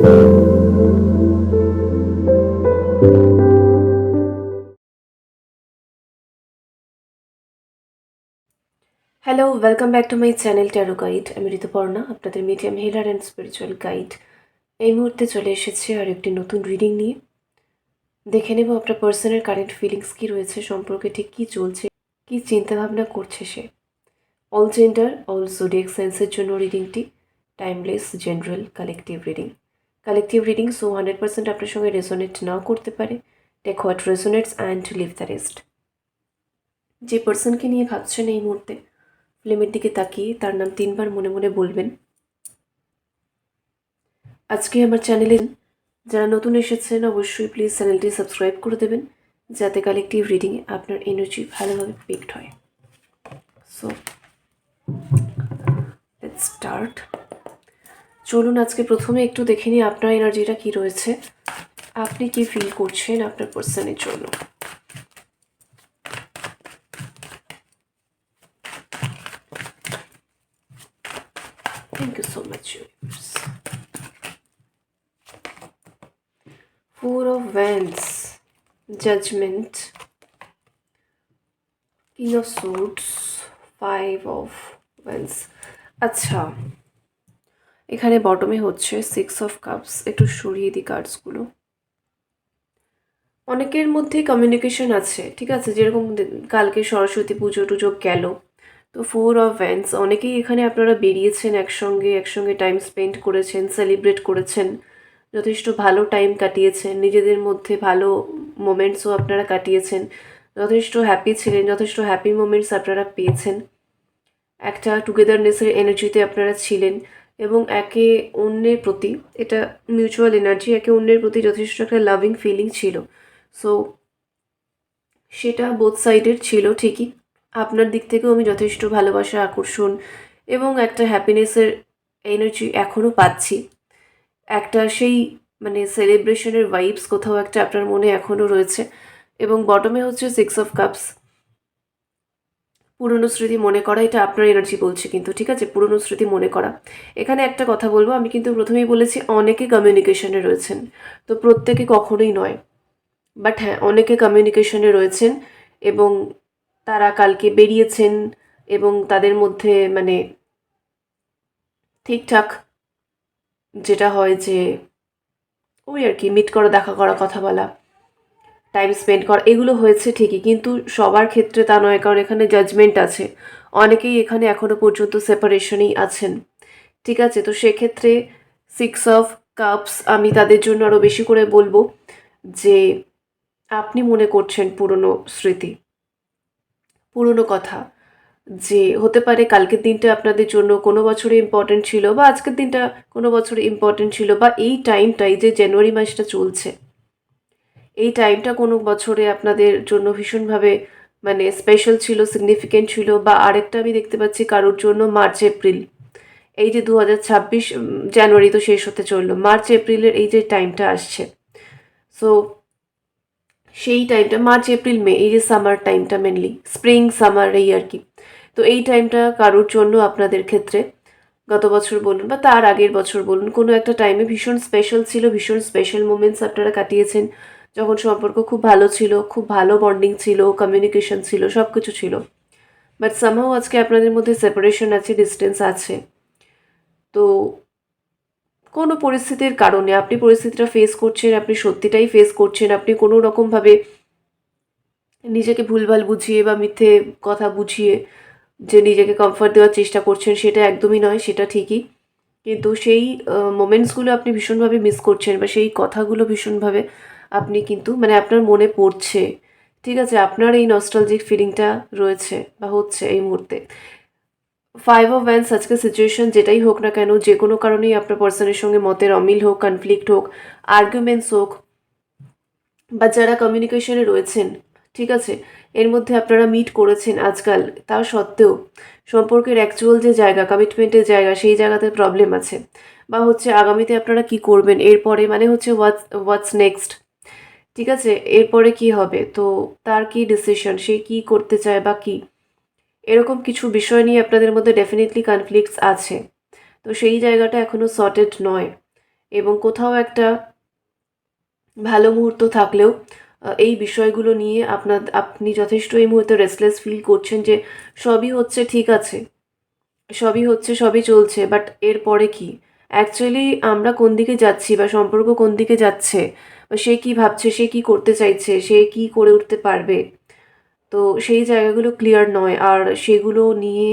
Hello welcome back to my channel tarot guide আমি ঋতুপর্ণা আপনাদের medium healer and spiritual guide এই মুহূর্তে চলে এসেছি আর একটি নতুন রিডিং নিয়ে। দেখে নেব আপনার পার্সনের কারেন্ট ফিলিংস কী রয়েছে, সম্পর্কে ঠিক কী চলছে, কী চিন্তাভাবনা করছে সে। অল জেন্ডার অল জোডিয়াক সেন্সের জন্য রিডিংটি timeless general collective reading collective reading so hundred percent আপনার সঙ্গে রেজোনেট নাও করতে পারে। Take what resonates and leave the rest যে পার্সনকে নিয়ে ভাবছেন এই মুহূর্তে ফিল্মের দিকে তাকিয়ে তার নাম তিনবার মনে মনে বলবেন। আজকে আমার চ্যানেলে যারা নতুন এসেছেন, অবশ্যই প্লিজ চ্যানেলটি সাবস্ক্রাইব করে দেবেন, যাতে কালেকটিভ রিডিংয়ে আপনার এনার্জি ভালোভাবে পিকড হয়। সো স্টার্ট চলুন আজকে প্রথমে একটু দেখে নিই আপনার এনার্জিটা কি রয়েছে। আপনি কি ফিল করছেন আপনার পার্সনের জন্য? Thank you so much four of wands judgement king of five of wands আচ্ছা এখানে বটমে হচ্ছে সিক্স অফ কাপস একটু সরিয়ে দিই কার্ডসগুলো অনেকের মধ্যে কমিউনিকেশন আছে, ঠিক আছে? যেরকম কালকে সরস্বতী পুজো টুজো গেল, তো ফোর অফ ভ্যান্স অনেকেই এখানে আপনারা বেরিয়েছেন একসঙ্গে একসঙ্গে টাইম স্পেন্ড করেছেন সেলিব্রেট করেছেন, যথেষ্ট ভালো টাইম কাটিয়েছেন, নিজেদের মধ্যে ভালো মোমেন্টসও আপনারা কাটিয়েছেন, যথেষ্ট হ্যাপি ছিলেন, যথেষ্ট হ্যাপি মোমেন্টস আপনারা পেয়েছেন। একটা টুগেদারনেসের এনার্জিতে আপনারা ছিলেন। এবং একে অন্যের প্রতি এটা মিউচুয়াল এনার্জি একে অন্যের প্রতি যথেষ্ট একটা লাভিং ফিলিং ছিল। সো সেটা বোথ সাইডের ছিল ঠিকই। আপনার দিক থেকেও আমি যথেষ্ট ভালোবাসা, আকর্ষণ এবং একটা হ্যাপিনেসের এনার্জি এখনও পাচ্ছি। একটা সেই মানে সেলিব্রেশনের ভাইবস কোথাও একটা আপনার মনে এখনও রয়েছে। এবং বটমে হচ্ছে সিক্স অফ কাপস পুরনো স্মৃতি মনে করা, এটা আপনার এনার্জি বলছে কিন্তু, ঠিক আছে? পুরনো স্মৃতি মনে করা। এখানে একটা কথা বলব, আমি কিন্তু প্রথমেই বলেছি, অনেকে কমিউনিকেশনে রয়েছেন। তো প্রত্যেকে কখনোই নয়। বাট হ্যাঁ অনেকে কমিউনিকেশনে রয়েছেন এবং তারা কালকে বেরিয়েছেন এবং তাদের মধ্যে মানে ঠিকঠাক যেটা হয় যে ওই আর কি মিট করা, দেখা করা, কথা বলা। টাইম স্পেন্ড করা, এগুলো হয়েছে ঠিকই, কিন্তু সবার ক্ষেত্রে তা নয়, কারণ এখানে জাজমেন্ট আছে। অনেকেই এখানে এখনও পর্যন্ত সেপারেশনেই আছেন। ঠিক আছে, তো সেক্ষেত্রে সিক্স অফ কাপস আমি তাদের জন্য আরও বেশি করে বলব যে আপনি মনে করছেন পুরনো স্মৃতি, পুরনো কথা, যে হতে পারে কালকের দিনটা আপনাদের জন্য কোনো বছরে ইম্পর্টেন্ট ছিল বা আজকের দিনটা কোনো বছরে ইম্পর্টেন্ট ছিল বা এই টাইমটাই যে জানুয়ারি মাসটা চলছে এই টাইমটা কোনো বছরে আপনাদের জন্য ভীষণভাবে মানে স্পেশাল ছিল সিগনিফিকেন্ট ছিল বা আরেকটা আমি দেখতে পাচ্ছি কারোর জন্য মার্চ এপ্রিল এই যে দু ছাব্বিশ জানুয়ারি তো শেষ হতে চলল। মার্চ এপ্রিলের এই যে টাইমটা আসছে। সো সেই টাইমটা মার্চ এপ্রিল মে এই যে সামার টাইমটা মেনলি স্প্রিং সামার এই আর কি। তো এই টাইমটা কারোর জন্য আপনাদের ক্ষেত্রে, গত বছর বলুন বা তার আগের বছর বলুন, কোনো একটা টাইমে ভীষণ স্পেশাল ছিল, ভীষণ স্পেশাল মোমেন্টস আপনারা কাটিয়েছেন। যখন সম্পর্ক খুব ভালো ছিল, খুব ভালো বন্ডিং ছিল কমিউনিকেশন ছিল সব কিছু ছিল। বাট সামহাও আজকে আপনাদের মধ্যে সেপারেশন আছে ডিস্টেন্স আছে। তো কোনো পরিস্থিতির কারণে আপনি পরিস্থিতিটা ফেস করছেন, আপনি সত্যিটাই ফেস করছেন, আপনি কোনো রকমভাবে নিজেকে ভুলভাল বুঝিয়ে বা মিথ্যে কথা বুঝিয়ে যে নিজেকে কমফর্ট দেওয়ার চেষ্টা করছেন, সেটা একদমই নয়, সেটা ঠিকই। কিন্তু সেই মোমেন্টসগুলো আপনি ভীষণভাবে মিস করছেন বা সেই কথাগুলো ভীষণভাবে আপনি কিন্তু মানে আপনার মনে পড়ছে। ঠিক আছে, আপনার এই নস্টালজিক ফিলিংটা রয়েছে বা হচ্ছে এই মুহূর্তে। ফাইভ অফ ভ্যান্স আজকে সিচুয়েশন যেটাই হোক না কেন, যে কোনো কারণেই আপনার পার্সনের সঙ্গে মতের অমিল হোক কনফ্লিক্ট হোক আর্গুমেন্টস হোক, বা যারা কমিউনিকেশনে রয়েছেন, ঠিক আছে, এর মধ্যে আপনারা মিট করেছেন আজকাল, তা সত্ত্বেও সম্পর্কের অ্যাকচুয়াল যে জায়গা কমিটমেন্টের জায়গা, সেই জায়গাতে প্রবলেম আছে। বা হচ্ছে আগামীতে আপনারা কি করবেন, এরপরে মানে হচ্ছে হোয়াটস হোয়াটস নেক্সট ঠিক আছে, এরপরে কি হবে? তো তার কি ডিসিশন সে কি করতে চায় বা কি? এরকম কিছু বিষয় নিয়ে আপনাদের মধ্যে ডেফিনেটলি কনফ্লিক্টস আছে। তো সেই জায়গাটা এখনও সর্টেড নয়। এবং কোথাও একটা ভালো মুহূর্ত থাকলেও এই বিষয়গুলো নিয়ে আপনার আপনি যথেষ্ট এই মুহূর্তে রেস্টলেস ফিল করছেন যে সবই হচ্ছে ঠিক আছে। সবই হচ্ছে, সবই চলছে বাট এরপরে কি? অ্যাকচুয়ালি আমরা কোন দিকে যাচ্ছি বা সম্পর্ক কোন দিকে যাচ্ছে? সে কি ভাবছে, সে কি করতে চাইছে, সে কি করে উঠতে পারবে? তো সেই জায়গাগুলো ক্লিয়ার নয়। আর সেগুলো নিয়ে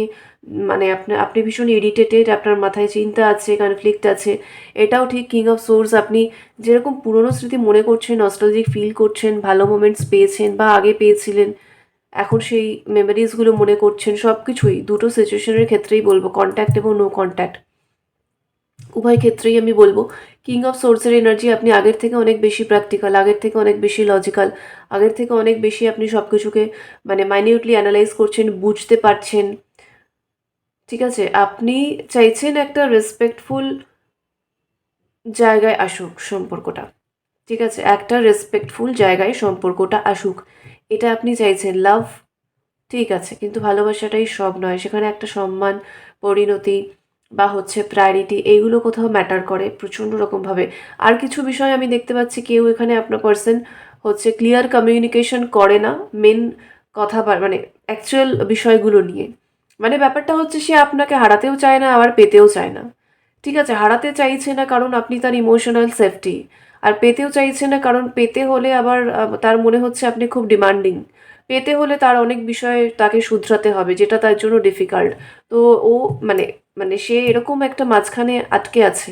মানে আপনার আপনি ভীষণ ইরিটেটেড আপনার মাথায় চিন্তা আছে কনফ্লিক্ট আছে। এটাও ঠিক কিং অফ সোর্স আপনি যেরকম পুরনো স্মৃতি মনে করছেন নস্টালজিক ফিল করছেন, ভালো মোমেন্টস পেয়েছেন বা আগে পেয়েছিলেন, এখন সেই মেমোরিজগুলো মনে করছেন সব কিছুই দুটো সিচুয়েশনের ক্ষেত্রেই বলব কন্ট্যাক্ট এবং নো কন্ট্যাক্ট উভয় ক্ষেত্রেই আমি বলব কিং অফ সোর্সের এনার্জি আপনি আগের থেকে অনেক বেশি প্র্যাকটিক্যাল আগের থেকে অনেক বেশি লজিক্যাল আগের থেকে অনেক বেশি আপনি সব কিছুকে মানে মাইনিউটলি অ্যানালাইজ করছেন, বুঝতে পারছেন। ঠিক আছে? আপনি চাইছেন একটা রেসপেক্টফুল জায়গায় আসুক সম্পর্কটা। ঠিক আছে? একটা রেসপেক্টফুল জায়গায় সম্পর্কটা আসুক। এটা আপনি চাইছেন লাভ ঠিক আছে? কিন্তু ভালোবাসাটাই সব নয়। সেখানে একটা সম্মান, পরিণতি বা হচ্ছে প্রায়োরিটি এইগুলো কোথাও ম্যাটার করে প্রচণ্ড রকমভাবে। আর কিছু বিষয় আমি দেখতে পাচ্ছি কেউ এখানে আপনার পার্সন হচ্ছে ক্লিয়ার কমিউনিকেশন করে না মেন কথা মানে অ্যাকচুয়াল বিষয়গুলো নিয়ে। মানে ব্যাপারটা হচ্ছে সে আপনাকে হারাতেও চায় না, আবার পেতেও চায় না। ঠিক আছে, হারাতে চাইছে না কারণ আপনি তার ইমোশনাল সেফটি আর পেতেও চাইছে না কারণ পেতে হলে আবার তার মনে হচ্ছে আপনি খুব ডিমান্ডিং পেতে হলে তার অনেক বিষয়ে তাকে শুধরাতে হবে, যেটা তার জন্য ডিফিকাল্ট তো ও মানে মানে সে এরকম একটা মাঝখানে আটকে আছে।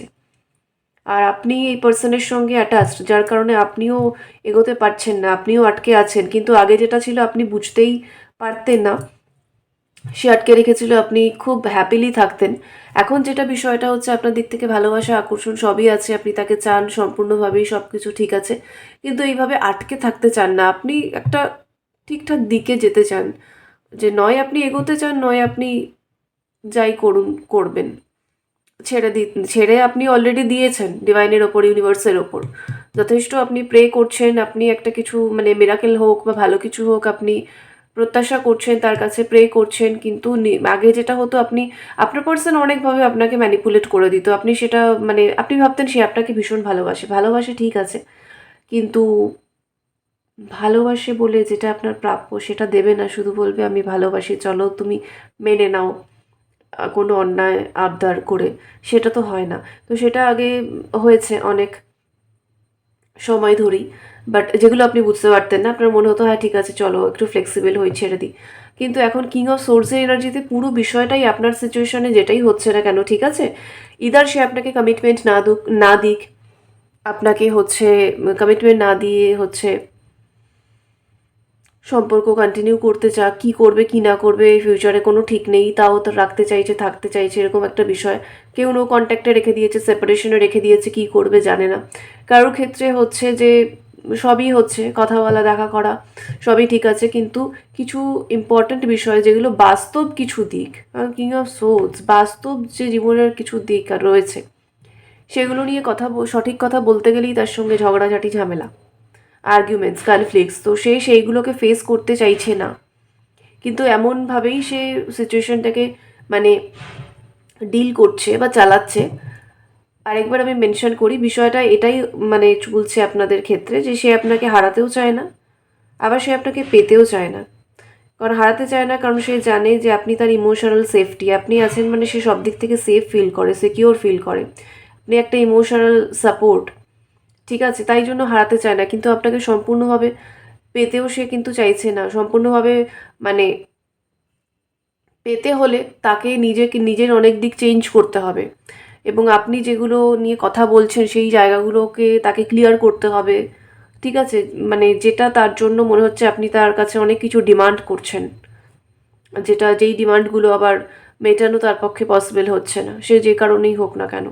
আর আপনি এই পার্সনের সঙ্গে অ্যাটাচড যার কারণে আপনিও এগোতে পারছেন না, আপনিও আটকে আছেন। কিন্তু আগে যেটা ছিল আপনি বুঝতেই পারতেন না। সে আটকে রেখেছিল, আপনি খুব হ্যাপিলি থাকতেন। এখন যেটা বিষয়টা হচ্ছে আপনার দিক থেকে ভালোবাসা, আকর্ষণ সবই আছে, আপনি তাকে চান, সম্পূর্ণভাবেই সব কিছু ঠিক আছে। কিন্তু এইভাবে আটকে থাকতে চান না। আপনি একটা ঠিকঠাক দিকে যেতে চান। যে নয় আপনি এগোতে চান, নয় আপনি যাই করুন, করবেন। ছেড়ে দি, ছেড়ে আপনি অলরেডি দিয়েছেন ডিভাইনের ওপর ইউনিভার্সের ওপর। যথেষ্ট আপনি প্রে করছেন, আপনি একটা কিছু মানে মেরাকেল হোক বা ভালো কিছু হোক আপনি প্রত্যাশা করছেন, তার কাছে প্রে করছেন, কিন্তু আগে যেটা হতো আপনি, আপনার পার্সন অনেকভাবে আপনাকে ম্যানিপুলেট করে দিত। আপনি সেটা মানে আপনি ভাবতেন সে আপনাকে ভীষণ ভালোবাসে। ভালোবাসে ঠিক আছে, কিন্তু ভালোবাসে বলে যেটা আপনার প্রাপ্য সেটা দেবে না, শুধু বলবে, আমি ভালোবাসি, চলো তুমি মেনে নাও। কোনো অন্যায় আবদার করে, সেটা তো হয় না। তো সেটা আগে হয়েছে অনেক সময় ধরেই। বাট যেগুলো আপনি বুঝতে পারতেন না, আপনার মনে হতো হ্যাঁ ঠিক আছে, চলো, একটু ফ্লেক্সিবল হয়ে ছেড়ে দিই। কিন্তু এখন কিং অফ সোর্সের এনার্জিতে পুরো বিষয়টাই আপনার সিচুয়েশনে যেটাই হচ্ছে না কেন, ঠিক আছে? ইদার সে আপনাকে কমিটমেন্ট না দুক না দিক, আপনাকে হচ্ছে কমিটমেন্ট না দিয়ে হচ্ছে সম্পর্ক কন্টিনিউ করতে চা কি করবে, কি না করবে ফিউচারে কোনো ঠিক নেই, তাও তো রাখতে চাইছে, থাকতে চাইছে, এরকম একটা বিষয়। কেউ নো কন্ট্যাক্টে রেখে দিয়েছে সেপারেশনে রেখে দিয়েছে, কি করবে জানে না। কারোর ক্ষেত্রে হচ্ছে যে সবই হচ্ছে কথা বলা দেখা করা, সবই ঠিক আছে, কিন্তু কিছু ইম্পর্ট্যান্ট বিষয় যেগুলো বাস্তব কিছু দিক কিং অফ সোলস বাস্তব যে জীবনের কিছু দিক রয়েছে, সেগুলো নিয়ে কথা সঠিক কথা বলতে গেলেই তার সঙ্গে ঝগড়াঝাটি, ঝামেলা। আর্গুমেন্টস কনফ্লিক্টস তো সে সেইগুলোকে ফেস করতে চাইছে না। কিন্তু এমনভাবেই সে সিচুয়েশনটাকে মানে ডিল করছে বা চালাচ্ছে। আরেকবার আমি মেনশন করি, বিষয়টা এটাই মানে চলছে আপনাদের ক্ষেত্রে যে সে আপনাকে হারাতেও চায় না, আবার সে আপনাকে পেতেও চায় না। কারণ হারাতে চায় না কারণ সে জানে যে আপনি তার ইমোশনাল সেফটি আপনি আছেন মানে সে সব দিক থেকে সেফ ফিল করে সিকিওর ফিল করে। আপনি একটা ইমোশনাল সাপোর্ট ঠিক আছে, তাই জন্য হারাতে চায় না, কিন্তু আপনাকে সম্পূর্ণভাবে পেতেও সে কিন্তু চাইছে না। সম্পূর্ণভাবে মানে পেতে হলে তাকে নিজেকে, নিজের অনেক দিক চেঞ্জ করতে হবে। এবং আপনি যেগুলো নিয়ে কথা বলছেন, সেই জায়গাগুলোকে তাকে ক্লিয়ার করতে হবে। ঠিক আছে মানে যেটা তার জন্য মনে হচ্ছে আপনি তার কাছে অনেক কিছু ডিমান্ড করছেন। যেটা, যেই ডিমান্ডগুলো আবার মেটানো তার পক্ষে পসিবল হচ্ছে না। সে যে কারণেই হোক না কেন।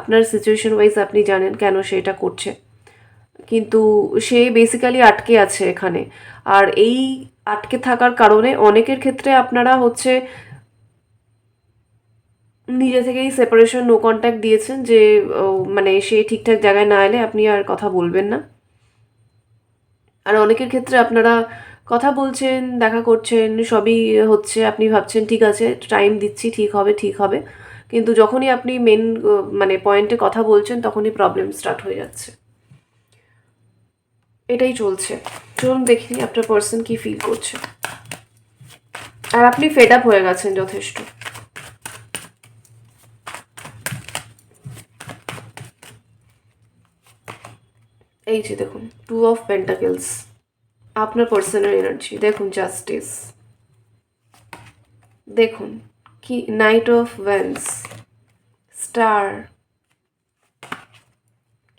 আপনার সিচুয়েশন ওয়াইজ আপনি জানেন কেন সে এটা করছে। কিন্তু সে বেসিক্যালি আটকে আছে এখানে। আর এই আটকে থাকার কারণে অনেকের ক্ষেত্রে আপনারা হচ্ছে নিজে থেকেই সেপারেশন নো কন্ট্যাক্ট দিয়েছেন যে মানে সে ঠিকঠাক জায়গায় না এলে আপনি আর কথা বলবেন না। আর অনেকের ক্ষেত্রে আপনারা কথা বলছেন, দেখা করছেন, সবই হচ্ছে আপনি ভাবছেন, ঠিক আছে টাইম দিচ্ছি, ঠিক হবে ঠিক হবে। কিন্তু যখনই আপনি মেন মানে পয়েন্টে কথা বলছেন, তখনই প্রবলেম স্টার্ট হয়ে যাচ্ছে। এটাই চলছে। চলুন দেখি আপনার পার্সন কি ফিল করছে। আর আপনি ফেড আপ হয়ে গেছেন যথেষ্ট। এই যে দেখুন টু অফ পেন্টাকেলস আপনার পার্সোনাল এনার্জি দেখুন জাস্টিস দেখুন কি? Knight of wands star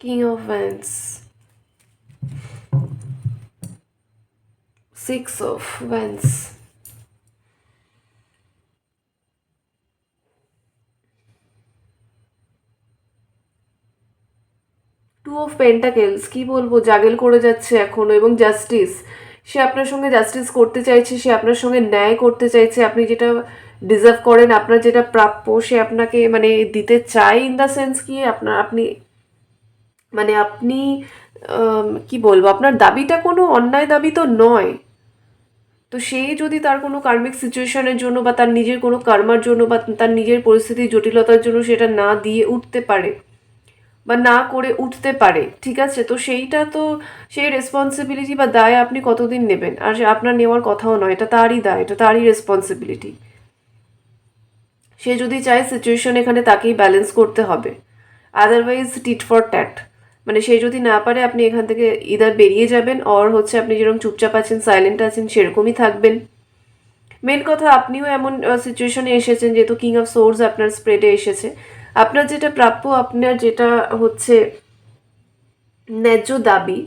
king of wands six of wands two of pentacles কি বলব? জাগেল করে যাচ্ছে এখনও এবং জাস্টিস সে আপনার সঙ্গে জাস্টিস করতে চাইছে, সে আপনার সঙ্গে ন্যায় করতে চাইছে। আপনি যেটা ডিজার্ভ করেন, আপনার যেটা প্রাপ্য সে আপনাকে মানে দিতে চায় ইন দ্য সেন্স কি আপনার, আপনি মানে আপনি কি বলব, আপনার দাবিটা কোনো অন্যায় দাবি তো নয়। তো সে যদি তার কোনো কার্মিক সিচুয়েশনের জন্য বা তার নিজের কোনো কর্মার জন্য বা তার নিজের পরিস্থিতির জটিলতার জন্য সেটা না দিয়ে উঠতে পারে বা না করে উঠতে পারে, ঠিক আছে? তো সেইটা তো, সেই রেসপন্সিবিলিটি বা দায় আপনি কতদিন নেবেন? আর আপনার নেওয়ার কথাও নয়, এটা তারই দায়, এটা তারই রেসপন্সিবিলিটি সে যদি চায় সিচুয়েশন এখানে তাকেই ব্যালেন্স করতে হবে। আদারওয়াইজ টিট ফর ট্যাট মানে সে যদি না পারে, আপনি এখান থেকে ইদার বেরিয়ে যাবেন অর হচ্ছে আপনি যেরকম চুপচাপ আছেন সাইলেন্ট আছেন, সেরকমই থাকবেন। মেন কথা, আপনিও এমন সিচুয়েশনে এসেছেন যেহেতু কিং অফ সোর্স আপনার স্প্রেডে এসেছে। আপনার যেটা প্রাপ্য, আপনার যেটা হচ্ছে ন্যায্য দাবি,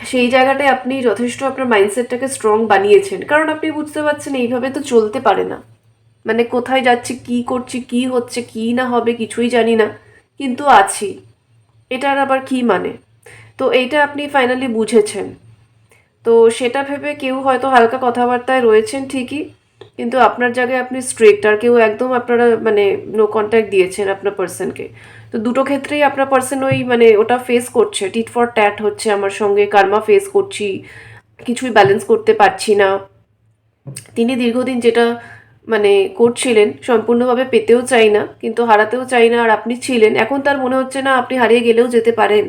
সেই জায়গাটায় আপনি যথেষ্ট আপনার মাইন্ডসেটটাকে স্ট্রং বানিয়েছেন। কারণ আপনি বুঝতে পারছেন, এইভাবে তো চলতে পারে না। মানে কোথায় যাচ্ছি, কি করছি, কি হচ্ছে, কি না হবে কিছুই জানি না, কিন্তু আছি। এটার আবার কি মানে? তো এইটা আপনি ফাইনালি বুঝেছেন। তো সেটা ভেবে কেউ হয়তো হালকা কথাবার্তায় রয়েছেন ঠিকই, কিন্তু আপনার জায়গায় আপনি স্ট্রিক্ট আর কেউ একদম আপনারা মানে নো কন্ট্যাক্ট দিয়েছেন আপনার পার্সনকে তো দুটো ক্ষেত্রেই আপনার পার্সন ওই মানে ওটা ফেস করছে। টিট ফর ট্যাট হচ্ছে আমার সঙ্গে কার্মা ফেস করছি, কিছুই ব্যালেন্স করতে পারছি না। তিনি দীর্ঘদিন যেটা মানে করছিলেন, সম্পূর্ণভাবে পেতেও চাই না, কিন্তু হারাতেও চাই না, আর আপনি ছিলেন। এখন তার মনে হচ্ছে না আপনি হারিয়ে গেলেও যেতে পারেন।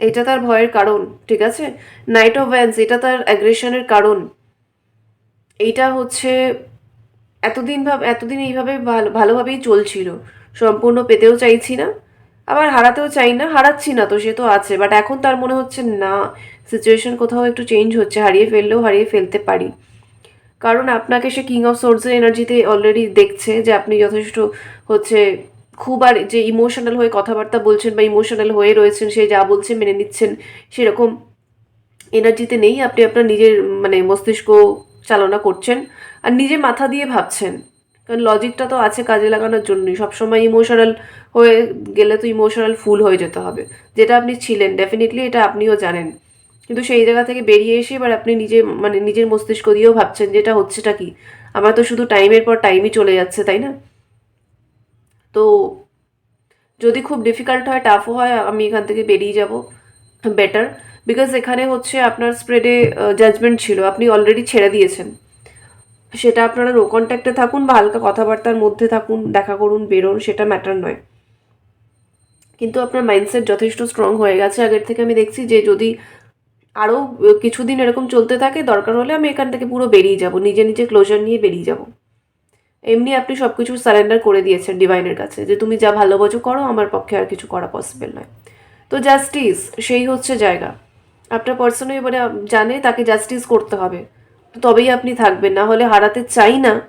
এটা তার ভয়ের কারণ, ঠিক আছে? নাইট অফ ভ্যান্স এটা তার অ্যাগ্রেশনের কারণ। এইটা হচ্ছে এতদিন ভাব, এতদিন এইভাবে ভালো, ভালোভাবেই চলছিল। সম্পূর্ণ পেতেও চাইছি না, আবার হারাতেও চাই না, হারাচ্ছি না তো, সে তো আছে। বাট এখন তার মনে হচ্ছে না সিচুয়েশন কোথাও একটু চেঞ্জ হচ্ছে, হারিয়ে ফেললেও হারিয়ে ফেলতে পারি। কারণ আপনাকে সে কিং অফ সোর্সের এনার্জিতে অলরেডি দেখছে যে আপনি যথেষ্ট হচ্ছে খুব আর যে ইমোশনাল হয়ে কথাবার্তা বলছেন বা ইমোশনাল হয়ে রয়েছেন, সে যা বলছে মেনে নিচ্ছেন, সেরকম এনার্জিতে নেই। আপনি আপনার নিজের মানে মস্তিষ্ক চালনা করছেন আর নিজে মাথা দিয়ে ভাবছেন। কারণ লজিকটা তো আছে কাজে লাগানোর জন্যই। সবসময় ইমোশনাল হয়ে গেলে তো ইমোশনাল ফুল হয়ে যেতে হবে। যেটা আপনি ছিলেন ডেফিনেটলি এটা আপনিও জানেন। কিন্তু সেই জায়গা থেকে বেরিয়ে এসে এবার আপনি নিজে মানে নিজের মস্তিষ্ক দিয়েও ভাবছেন যে এটা হচ্ছেটা কি? আমার তো শুধু টাইমের পর টাইমই চলে যাচ্ছে, তাই না? তো যদি খুব ডিফিকাল্ট হয় টাফও হয়, আমি এখান থেকে বেরিয়ে যাব বেটার বিকজ এখানে হচ্ছে আপনার স্প্রেডে জাজমেন্ট ছিল। আপনি অলরেডি ছেড়ে দিয়েছেন। সেটা আপনারা নো কন্ট্যাক্টে থাকুন বা হালকা কথাবার্তার মধ্যে থাকুন, দেখা করুন, বেরোন, সেটা ম্যাটার নয়। কিন্তু আপনার মাইন্ডসেট যথেষ্ট স্ট্রং হয়ে গেছে। আগের থেকে আমি দেখছি যে যদি আরও কিছুদিন এরকম চলতে থাকে, দরকার হলে আমি এখান থেকে পুরো বেরিয়ে যাব, নিজে নিজে ক্লোজার নিয়ে বেরিয়ে যাব। এমনি আপনি সব কিছু সারেন্ডার করে দিয়েছেন ডিভাইনের কাছে, যে তুমি যা ভালো ভালোবাসো করো, আমার পক্ষে আর কিছু করা পসিবল নয়। তো জাস্টিস সেই হচ্ছে জায়গা। আপনার পার্সনও এবারে জানে, তাকে জাস্টিস করতে হবে। তবেই আপনি থাকবেন, না হলে হারাতে চাই না।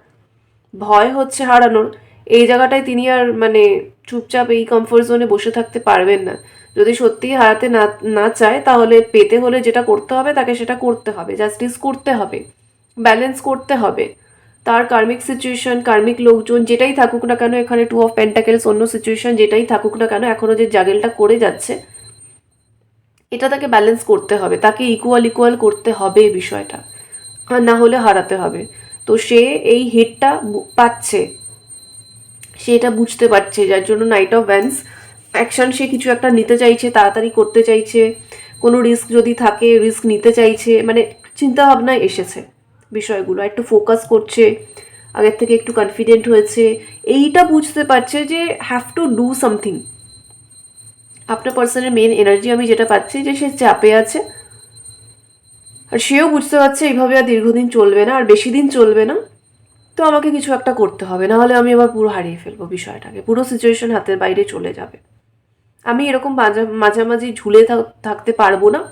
ভয় হচ্ছে হারানোর। এই জায়গাটায় তিনি আর মানে চুপচাপ এই কমফোর্ট জোনে বসে থাকতে পারবেন না। যদি সত্যিই হারাতে না না চায়, তাহলে পেতে হলে যেটা করতে হবে, তাকে সেটা করতে হবে জাস্টিস করতে হবে ব্যালেন্স করতে হবে। তার কার্মিক সিচুয়েশন কার্মিক লোকজন যেটাই থাকুক না কেন, এখানে টু অফ পেন্টাকেলস অন্য সিচুয়েশন যেটাই থাকুক না কেন এখনও যে জাগেলটা করে যাচ্ছে, এটা তাকে ব্যালেন্স করতে হবে, তাকে ইকুয়াল ইকুয়াল করতে হবে এই বিষয়টা, আর না হলে হারাতে হবে। তো সে এই হিটটা পাচ্ছে, সে এটা বুঝতে পারছে, যার জন্য নাইট অফ ভ্যান্স অ্যাকশন সে কিছু একটা নিতে চাইছে, তাড়াতাড়ি করতে চাইছে, কোনো রিস্ক যদি থাকে রিস্ক নিতে চাইছে মানে চিন্তা ভাবনায় এসেছে বিষয়গুলো, একটু ফোকাস করছে, আগের থেকে একটু কনফিডেন্ট হয়েছে, এইটা বুঝতে পারছে যে হ্যাভ টু ডু সামথিং আপনার পার্সনের মেন এনার্জি আমি যেটা পাচ্ছি যে সে চাপে আছে, আর সেও বুঝতে পারছে এইভাবে আর দীর্ঘদিন চলবে না, আর বেশি দিন চলবে না, তো আমাকে কিছু একটা করতে হবে না হলে আমি আবার পুরো হারিয়ে ফেলব বিষয়টাকে, পুরো সিচুয়েশন হাতের বাইরে চলে যাবে। আমি এরকম মাঝা, মাঝামাঝি ঝুলে থাকতে পারব না।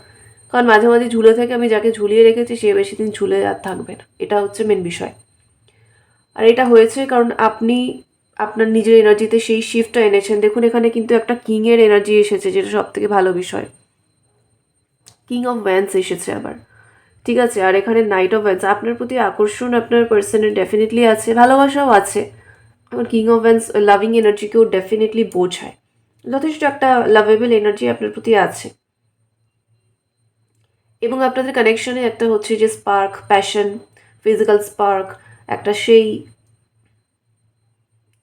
কারণ মাঝামাঝি ঝুলে থেকে আমি যাকে ঝুলিয়ে রেখেছি, সে বেশি দিন ঝুলে আর থাকবে না। এটা হচ্ছে মেন বিষয়। আর এটা হয়েছে কারণ আপনি, আপনার নিজের এনার্জিতে সেই শিফটটা এনেছেন। দেখুন, এখানে কিন্তু একটা কিংয়ের এনার্জি এসেছে, যেটা সব থেকে ভালো বিষয়। কিং অফ ভ্যান্স এসেছে আবার। ঠিক আছে? আর এখানে নাইট অফ ভ্যান্স আপনার প্রতি আকর্ষণ আপনার পার্সনের ডেফিনেটলি আছে, ভালোবাসাও আছে। কিং অফ ভ্যান্স লাভিং এনার্জিকেও ডেফিনেটলি বোঝায়। যথেষ্ট একটা লাভেবল এনার্জি আপনার প্রতি আছে। এবং আপনাদের কানেকশনে একটা হচ্ছে যে স্পার্ক প্যাশন ফিজিক্যাল স্পার্ক একটা সেই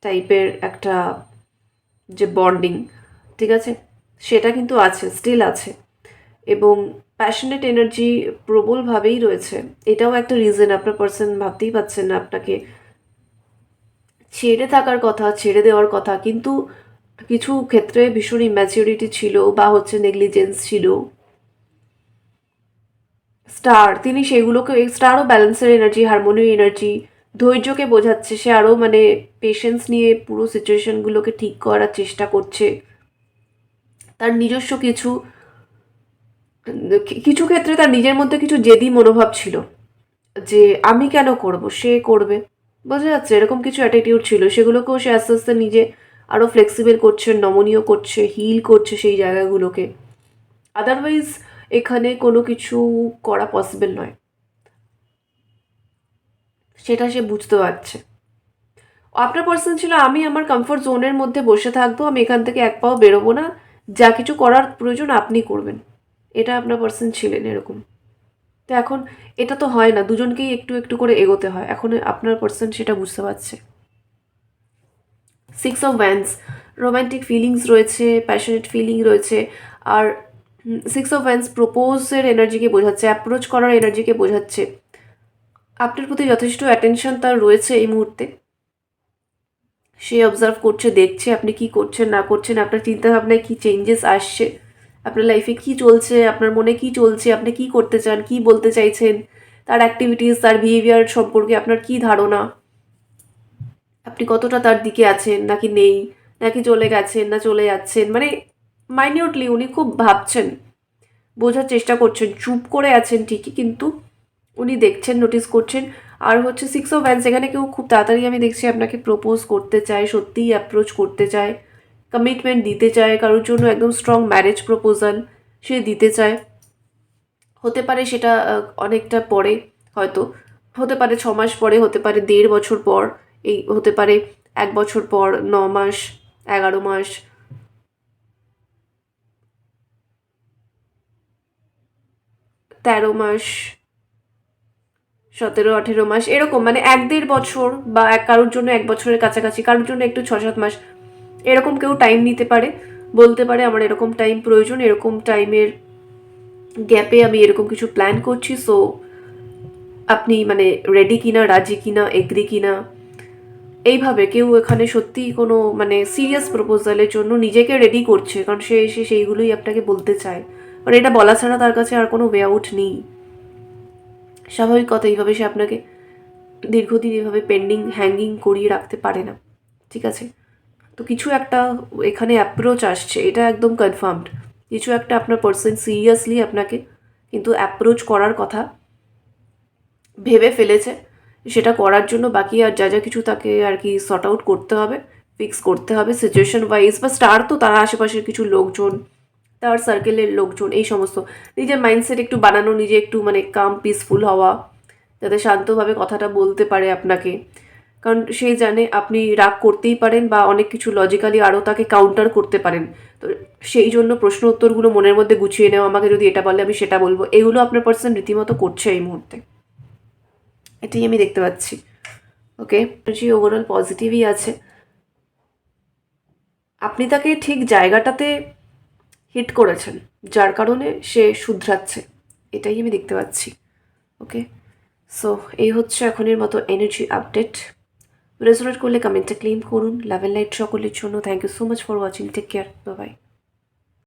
টাইপের একটা যে বন্ডিং ঠিক আছে? সেটা কিন্তু আছে স্টিল আছে। এবং প্যাশনেট এনার্জি প্রবলভাবেই রয়েছে। এটাও একটা রিজন আপনার পার্সন ভাবতেই পাচ্ছেন না আপনাকে ছেড়ে থাকার কথা, ছেড়ে দেওয়ার কথা, কিন্তু কিছু ক্ষেত্রে ভীষণ ইম্যাচিউরিটি ছিল বা হচ্ছে নেগলিজেন্স ছিল। স্টার তিনি সেগুলোকে স্টারও ব্যালেন্সের এনার্জি হারমোনি এনার্জি ধৈর্যকে বোঝাচ্ছে, সে আরও মানে পেশেন্স নিয়ে পুরো সিচুয়েশনগুলোকে ঠিক করার চেষ্টা করছে। তার নিজস্ব কিছু কিছু ক্ষেত্রে তার নিজের মধ্যে কিছু জেদি মনোভাব ছিল। যে আমি কেন করব? সে করবে। বোঝা যাচ্ছে, এরকম কিছু অ্যাটিটিউড ছিল। সেগুলোকেও সে আস্তে আস্তে নিজে আরও ফ্লেক্সিবল করছে, নমনীয় করছে হিল করছে সেই জায়গাগুলোকে। আদারওয়াইজ এখানে কোনো কিছু করা পসিবল নয়। সেটা সে বুঝতে পারছে। আপনার পার্সন ছিল, আমি আমার কমফোর্ট জোনের মধ্যে বসে থাকব, আমি এখান থেকে এক পাও বেরোবো না। যা কিছু করার প্রয়োজন আপনি করবেন। এটা আপনার পার্সন ছিলেন এরকম। তো এখন এটা তো হয় না, দুজনকেই একটু একটু করে এগোতে হয়। এখন আপনার পার্সন সেটা বুঝতে পারছে। Six of wands romantic feelings রয়েছে প্যাশনেট ফিলিং রয়েছে, আর সিক্স অফ ভ্যান্স প্রপোজের এনার্জিকে বোঝাচ্ছে অ্যাপ্রোচ করার এনার্জিকে বোঝাচ্ছে। আপনার প্রতি যথেষ্ট অ্যাটেনশন তার রয়েছে এই মুহূর্তে। সে অবজার্ভ করছে, দেখছে আপনি কি করছেন, না করছেন, আপনার চিন্তাভাবনায় কী চেঞ্জেস আসছে, আপনার লাইফে কি চলছে, আপনার মনে কি চলছে, আপনি কি করতে চান, কি বলতে চাইছেন, তার অ্যাক্টিভিটিস তার বিহেভিয়ার সম্পর্কে আপনার কি ধারণা। আপনি কতটা তার দিকে আছেন? নাকি নেই? নাকি চলে গেছেন? না চলে যাচ্ছেন? মানে মাইনিউটলি উনি খুব ভাবছেন। বোঝার চেষ্টা করছেন। চুপ করে আছেন ঠিকই, কিন্তু উনি দেখছেন নোটিস করছেন। আর হচ্ছে সিক্স অফ ভ্যান্স এখানে কেউ খুব তাড়াতাড়ি আমি দেখছি আপনাকে প্রপোজ করতে চায়, সত্যিই অ্যাপ্রোচ করতে চায় কমিটমেন্ট দিতে চায়, কারোর জন্য একদম স্ট্রং ম্যারেজ প্রপোজাল সে দিতে চায়। হতে পারে সেটা অনেকটা পরে হয়তো, হতে পারে ছ মাস পরে, হতে পারে দেড় বছর পর। এই হতে পারে এক বছর পর, ন মাস, এগারো মাস। তেরো মাস, সতেরো, আঠেরো মাস, এরকম মানে এক দেড় বছর বা এক কারোর জন্য এক বছরের কাছাকাছি, কারোর জন্য একটু ছ সাত মাস। এরকম কেউ টাইম নিতে পারে, বলতে পারে আমার এরকম টাইম প্রয়োজন, এরকম টাইমের গ্যাপে আমি এরকম কিছু প্ল্যান করছি সো আপনি মানে রেডি কিনা, রাজি কিনা এগ্রি কিনা এইভাবে কেউ এখানে সত্যিই কোনো মানে সিরিয়াস প্রপোজালের জন্য নিজেকে রেডি করছে, কারণ সে এসে সেইগুলোই আপনাকে বলতে চায়। কারণ এটা বলা ছাড়া তার কাছে আর কোনো ওয়ে আউট নেই। স্বাভাবিক কথা, এইভাবে সে আপনাকে দীর্ঘদিন এভাবে পেন্ডিং হ্যাঙ্গিং করিয়ে রাখতে পারে না। ঠিক আছে? তো কিছু একটা এখানে অ্যাপ্রোচ আসছে, এটা একদম কনফার্মড কিছু একটা আপনার পার্সন সিরিয়াসলি আপনাকে কিন্তু অ্যাপ্রোচ করার কথা ভেবে ফেলেছে। সেটা করার জন্য বাকি আর যা যা কিছু তাকে আর কি সর্ট আউট করতে হবে ফিক্স করতে হবে সিচুয়েশন ওয়াইজ বা স্টার তো তার আশেপাশের কিছু লোকজন, তার সার্কেলের লোকজন, এই সমস্ত। নিজের মাইন্ডসেট একটু বানানো, নিজে একটু মানে কাম পিসফুল হওয়া, যাতে শান্তভাবে কথাটা বলতে পারে আপনাকে। কারণ সে জানে আপনি রাগ করতেই পারেন বা অনেক কিছু লজিক্যালি আরও তাকে কাউন্টার করতে পারেন। তো সেই জন্য প্রশ্ন উত্তরগুলো মনের মধ্যে গুছিয়ে নেওয়া, আমাকে যদি এটা বলে আমি সেটা বলব। এগুলো আপনার পার্সন রীতিমতো করছে এই মুহূর্তে। এটাই আমি দেখতে পাচ্ছি। ওকে এনার্জি ওভারঅল পজিটিভই আছে। আপনি তাকে ঠিক জায়গাটাতে হিট করেছেন, যার কারণে সে শুধরাচ্ছে। এটাই আমি দেখতে পাচ্ছি। ওকে সো এই হচ্ছে এখনের মতো এনার্জি আপডেট রেজোনেট করলে কমেন্টে ক্লেম করুন। লাভ লাইট সকলের জন্য thank you so much for watching take care bye